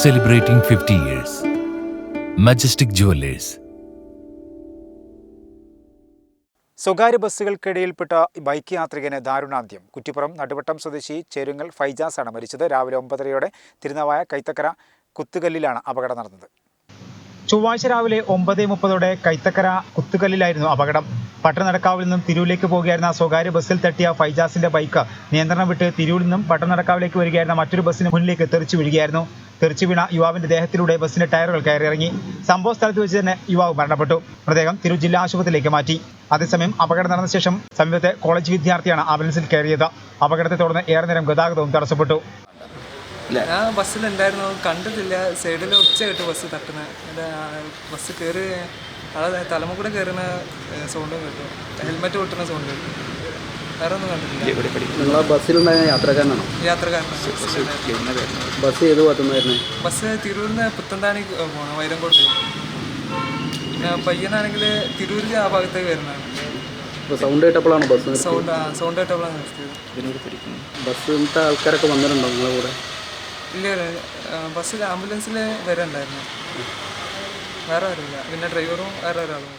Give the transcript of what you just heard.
celebrating 50 years. Majestic Jewelers. സ്വകാര്യ ബസ്സുകൾക്കിടയിൽപ്പെട്ട bike യാത്രികന് ദാരുണാന്ത്യം കുറ്റിപ്പുറം നടുവട്ടം സ്വദേശി ചേരുങ്ങൽ ഫൈജാസാണ് മരിച്ചത് രാവിലെ ഒമ്പതരയോടെ തിരുനാവായ കൈത്തക്കര കുത്തുകല്ലിലാണ് അപകടം നടന്നത് ചൊവ്വാഴ്ച രാവിലെ ഒമ്പത് മുപ്പതോടെ കൈത്തക്കര കുത്തുകല്ലിലായിരുന്നു അപകടം പട്ടണനടക്കാവിൽ നിന്നും തിരൂരിലേക്ക് പോകുകയായിരുന്ന സ്വകാര്യ ബസ്സിൽ തട്ടിയ ഫൈജാസിന്റെ ബൈക്ക് നിയന്ത്രണം വിട്ട് തിരൂരിൽ നിന്നും പട്ടണനടക്കാവിലേക്ക് വരികയായിരുന്ന മറ്റൊരു ബസ്സിന് മുന്നിലേക്ക് തെറിച്ചു വീഴുകയായിരുന്നു. തെറിച്ചു വീണ യുവാവിന്റെ ദേഹത്തിലൂടെ ബസ്സിന്റെ ടയറുകൾ കയറിയിറങ്ങി. സംഭവ സ്ഥലത്ത് വെച്ച് തന്നെ യുവാവ് മരണപ്പെട്ടു. മൃതദേഹം തിരൂർ ജില്ലാ ആശുപത്രിയിലേക്ക് മാറ്റി. അതേസമയം അപകടം നടന്ന ശേഷം സമീപത്തെ കോളേജ് വിദ്യാർത്ഥിയാണ് ആംബുലൻസിൽ കയറിയത്. അപകടത്തെ തുടർന്ന് ഏറെ നേരം ഗതാഗതവും തടസ്സപ്പെട്ടു. ഞാൻ ബസ്സിലുണ്ടായിരുന്നു കണ്ടിട്ടില്ല. സൈഡിൽ ഉച്ച കേട്ട് ബസ് തട്ടുന്നത് ബസ് കയറി അതായത് തലമ കൂടെ കയറുന്ന സൗണ്ടും കേട്ടു. ഹെൽമെറ്റ് പൊട്ടുന്ന സൗണ്ട് കേട്ടു. വേറെ ഒന്നും കണ്ടിട്ടില്ല. ബസ്സിലുണ്ടായ യാത്രക്കാരനാണോ? യാത്രക്കാരനാണ്. ബസ് ഏത് ഭാഗത്തുനിന്നായിരുന്നു ബസ് തിരൂരിന്ന് പുത്തന്താണി പോകണം വൈരങ്കോട് പിന്നെ പയ്യനാണെങ്കിൽ തിരൂരിൽ ആ ഭാഗത്തേക്ക് വരുന്നതാണ്. സൗണ്ട് കേട്ടപ്പോഴാണ് ബസ്? സൗണ്ട് സൗണ്ട് കേട്ടപ്പോഴാണ് നിർത്തിയത്. ബസ്സിലത്തെ ആൾക്കാരൊക്കെ വന്നിട്ടുണ്ടോ നിങ്ങളെ കൂടെ? ഇല്ല ബസ്സിൽ ആംബുലൻസിൽ വരെ ഉണ്ടായിരുന്നു വേറെ ആരുമില്ല. പിന്നെ ഡ്രൈവറും വേറെ ഒരാളും